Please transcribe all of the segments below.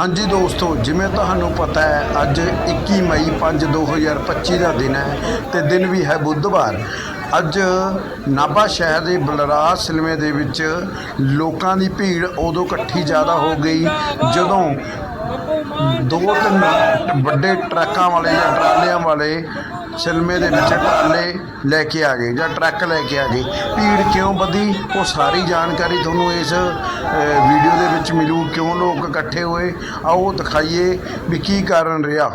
ਹਾਂਜੀ ਦੋਸਤੋ, ਜਿਵੇਂ ਤੁਹਾਨੂੰ ਪਤਾ ਹੈ, ਅੱਜ 21 ਮਈ 5 2025 ਦਾ ਦਿਨ ਹੈ ਤੇ ਦਿਨ ਵੀ ਹੈ ਬੁੱਧਵਾਰ। ਅੱਜ ਨਾਭਾ ਸ਼ਹਿਰ ਦੇ ਬਲਰਾਜ ਸਿਲਮੇ ਦੇ ਵਿੱਚ ਲੋਕਾਂ ਦੀ ਭੀੜ ਉਦੋਂ ਇਕੱਠੀ ਜ਼ਿਆਦਾ ਹੋ ਗਈ ਜਦੋਂ ਦੋ ਤਿੰਨ ਵੱਡੇ ਟਰੱਕਾਂ ਵਾਲੇ ਜਾਂ ਟਰਾਲਿਆਂ ਵਾਲੇ ਸਿਲਮੇ ਦੇ ਵਿੱਚ ਟਰਾਲੇ ਲੈ ਕੇ ਆ ਗਏ ਜਾਂ ਟਰੱਕ ਲੈ ਕੇ ਆ ਗਏ। ਭੀੜ ਕਿਉਂ ਵਧੀ? ਉਹ ਸਾਰੀ ਜਾਣਕਾਰੀ ਤੁਹਾਨੂੰ ਇਸ ਵੀਡੀਓ ਦੇ ਵਿੱਚ ਮਿਲੂ। ਕਿਉਂ ਲੋਕ ਇਕੱਠੇ ਹੋਏ? ਆਓ ਦਿਖਾਈਏ ਵੀ ਕੀ ਕਾਰਨ ਰਿਹਾ।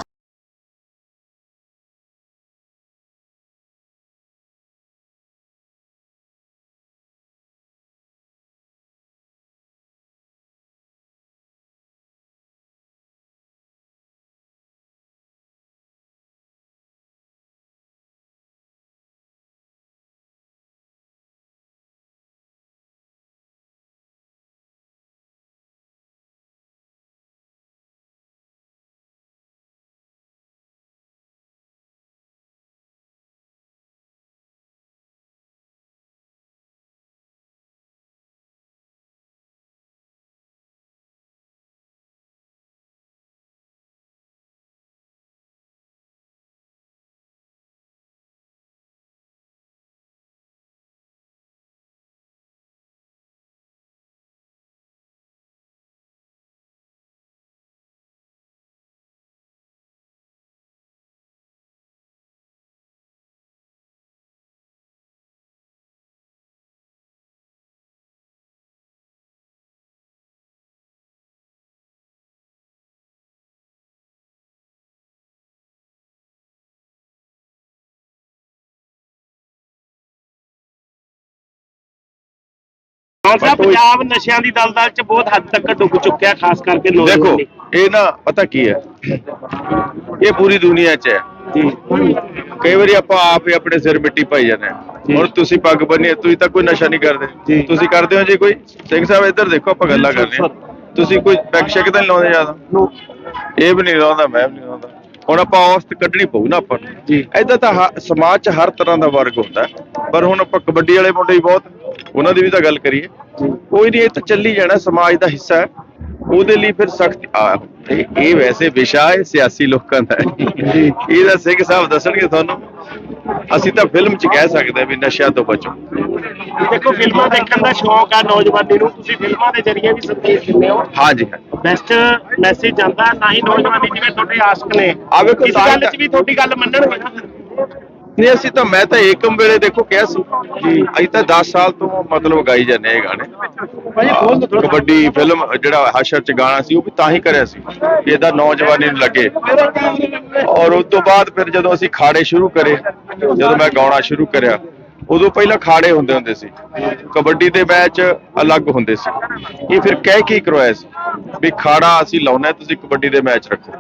ਖਾਲਸਾ ਪੰਜਾਬ ਨਸ਼ਿਆਂ ਦੀ ਦਲਦਲ ਚ ਬਹੁਤ ਹੱਦ ਤੱਕ ਡੁੱਬ ਚੁੱਕਿਆ ਖਾਸ ਕਰਕੇ ਦੇਖੋ ਨੌਜਵਾਨ। ਇਹ ਨਾ ਪਤਾ ਕੀ ਹੈ? ਇਹ ਪੂਰੀ ਦੁਨੀਆ 'ਚ ਹੈ। ਜੀ। ਕਈ ਵਾਰੀ ਆਪਾਂ ਆਪ ਹੀ ਆਪਣੇ ਸਿਰ ਮਿੱਟੀ ਪਾਈ ਜਾਂਦੇ ਹਾਂ। ਹੁਣ ਤੁਸੀਂ ਪੱਗ ਬੰਨੀ ਹੈ, ਤੁਸੀਂ ਤਾਂ ਕੋਈ ਨਸ਼ਾ ਨਹੀਂ। ਕਰਦੇ। ਤੁਸੀਂ ਕਰਦੇ ਹੋ ਜੀ ਕੋਈ? ਸਿੰਘ ਸਾਹਿਬ ਇੱਧਰ ਦੇਖੋ ਆਪਾਂ ਗੱਲਾਂ ਕਰਦੇ ਹਾਂ। ਤੁਸੀਂ ਕੋਈ ਪੈਕ ਸ਼ੈਕ ਤਾਂ ਨਹੀਂ ਲਾਉਂਦੇ ਜ਼ਿਆਦਾ? ਇਹ ਵੀ ਨਹੀਂ ਲਾਉਂਦਾ ਮੈਂ ਵੀ ਨਹੀਂ ਲਾਉਂਦਾ। ਹੁਣ ਆਪਾਂ ਔਸਤ ਕੱਢਣੀ ਪਊ ਨਾ ਆਪਾਂ ਨੂੰ। ਜੀ। ਏਦਾਂ ਤਾਂ ਹ- ਸਮਾਜ 'ਚ ਹਰ ਤਰ੍ਹਾਂ ਦਾ ਵਰਗ ਹੁੰਦਾ। ਹੈ। ਪਰ ਹੁਣ ਆਪਾਂ ਕਬੱਡੀ ਵਾਲੇ ਮੁੰਡੇ ਹੀ ਬਹੁਤ ਉਹਨਾਂ ਦੀ ਵੀ ਤਾਂ ਗੱਲ ਕਰੀਏ। ਕੋਈ ਨਹੀਂ ਇਹ ਤਾਂ ਚੱਲੀ ਜਾਣਾ ਸਮਾਜ ਦਾ ਹਿੱਸਾ ਹੈ। ਉਹਦੇ ਲਈ ਫਿਰ ਸਖਤ ਇਹ ਵੈਸੇ ਵਿਸ਼ਾ ਹੈ ਸਿਆਸੀ ਲੋਕਾਂ ਦਾ। ਇਹਦਾ ਸਿੰਘ ਸਾਹਿਬ ਦੱਸਣਗੇ ਤੁਹਾਨੂੰ। ਅਸੀਂ ਤਾਂ ਫਿਲਮ 'ਚ ਕਹਿ ਸਕਦੇ ਹਾਂ ਵੀ ਨਸ਼ਿਆਂ ਤੋਂ ਬਚੋ। ਦੇਖੋ ਫਿਲਮਾਂ ਦੇਖਣ ਦਾ ਸ਼ੌਂਕ ਆ ਨੌਜਵਾਨੀ ਨੂੰ। ਤੁਸੀਂ ਫਿਲਮਾਂ ਦੇ ਜ਼ਰੀਏ ਵੀ ਸੰਦੇਸ਼ ਦਿੰਦੇ ਹੋ। ਹਾਂਜੀ ਹਾਂ। ਬੈਸਟ ਮੈਸੇਜ ਜਾਂਦਾ ਤਾਂ ਹੀ ਨੌਜਵਾਨੀ ਜਿਵੇਂ ਤੁਹਾਡੇ ਆਸ਼ਕ ਨੇ। ਆ ਵੇਖੋ ਇਸ ਗੱਲ 'ਚ ਵੀ ਤੁਹਾਡੀ ਗੱਲ ਮੰਨਣਗੇ। ਨਾ ਨਹੀਂ ਅਸੀਂ ਤਾਂ ਮੈਂ ਤਾਂ ਏਕਮ ਵੇਲੇ ਦੇਖੋ ਕਿਹਾ ਸੀ। ਜੀ। ਅਸੀਂ ਤਾਂ 10 ਸਾਲ ਤੋਂ ਮਤਲਬ ਗਾਈ ਜਾਂਦੇ ਇਹ ਗਾਣੇ। ਕਬੱਡੀ ਫਿਲਮ ਜਿਹੜਾ ਹਸ਼ਰ ਚ ਗਾਣਾ ਸੀ ਉਹ ਵੀ ਤਾਂ ਹੀ ਕਰਿਆ ਸੀ ਕਿ ਇਹਦਾ ਨੌਜਵਾਨੀ ਨੂੰ ਲੱਗੇ। ਔਰ ਉਸ ਤੋਂ ਬਾਅਦ ਫਿਰ ਜਦੋਂ ਅਸੀਂ ਖਾੜੇ ਸ਼ੁਰੂ ਕਰੇ ਜਦੋਂ ਮੈਂ ਗਾਉਣਾ ਸ਼ੁਰੂ ਕਰਿਆ ਉਦੋਂ ਪਹਿਲਾਂ ਖਾੜੇ ਹੁੰਦੇ ਹੁੰਦੇ ਸੀ। ਕਬੱਡੀ ਦੇ ਮੈਚ ਅਲੱਗ ਹੁੰਦੇ ਸੀ। ਇਹ ਫਿਰ ਕਹਿ ਕੇ ਕਰਵਾਇਆ ਸੀ? ਵੀ ਖਾੜਾ ਅਸੀਂ ਲਾਉਣਾ ਤੁਸੀਂ ਕਬੱਡੀ ਦੇ ਮੈਚ ਰੱਖੋ।